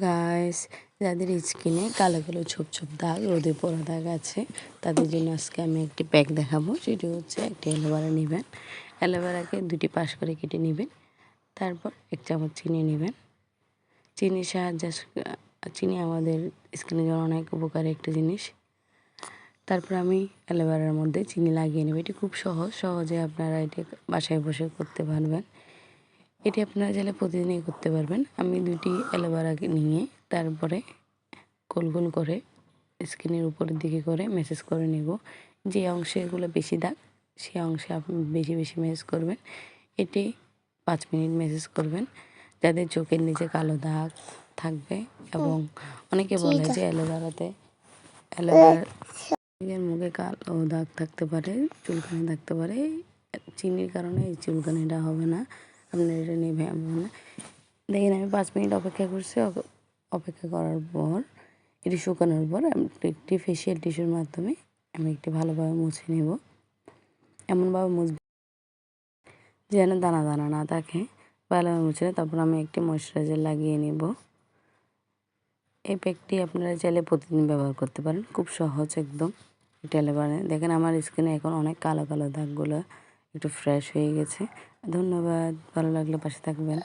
Guys যাদের স্কিনে কালো কালো ছোপ ছোপ দাগ, রোদে পড়া দাগ আছে, তাদের জন্য আজকে আমি একটি প্যাক দেখাবো। সেটি হচ্ছে একটি অ্যালোভেরা নেবেন। অ্যালোভেরাকে দুটি পাশ করে কেটে নেবেন। তারপর এক চামচ চিনি নেবেন। চিনির সাহায্যে চিনি আমাদের স্কিনের জন্য অনেক উপকারী একটি জিনিস। তারপর আমি অ্যালোভেরার মধ্যে চিনি লাগিয়ে নেব। এটি খুব সহজ। সহজে আপনারা এটি বাসায় বসে করতে পারবেন। এটি আপনারা চাইলে প্রতিদিনই করতে পারবেন। আমি দুটি অ্যালোভেরাকে নিয়ে তারপরে গোল গোল করে স্কিনের উপরের দিকে করে মেসেজ করে নেব। যে অংশে এগুলো বেশি দাগ সেই অংশে আপনি বেশি বেশি মেসেজ করবেন। এটি পাঁচ মিনিট মেসেজ করবেন। যাদের চোখের নিচে কালো দাগ থাকবে এবং অনেকে বলে যে অ্যালোভেরাতে অ্যালোভেরার মুখে কালো দাগ থাকতে পারে চুলকানি থাকতে পারে। চিনির কারণে এই চুলকানিটা হবে না। আপনার এটা নেবে হবে না দেখেন আমি পাঁচ মিনিট অপেক্ষা করছি অপেক্ষা করার পর এটি শুকানোর পর আমি একটি ফেসিয়াল টিস্যুর মাধ্যমে আমি একটি ভালোভাবে মুছে নেব। এমনভাবে মুছব যেন দানা দানা না থাকে। ভালোভাবে মুছে তারপর আমি একটি ময়শ্চারাইজার লাগিয়ে নেব। এই প্যাকটি আপনারা চাইলে প্রতিদিন ব্যবহার করতে পারেন, খুব সহজ একদম। টেলে পারেন। দেখেন আমার স্কিনে এখন অনেক কালো কালো দাগগুলো একটু ফ্রেশ হয়ে গেছে। ধন্যবাদ ভালো লাগলে পাশে থাকবেন।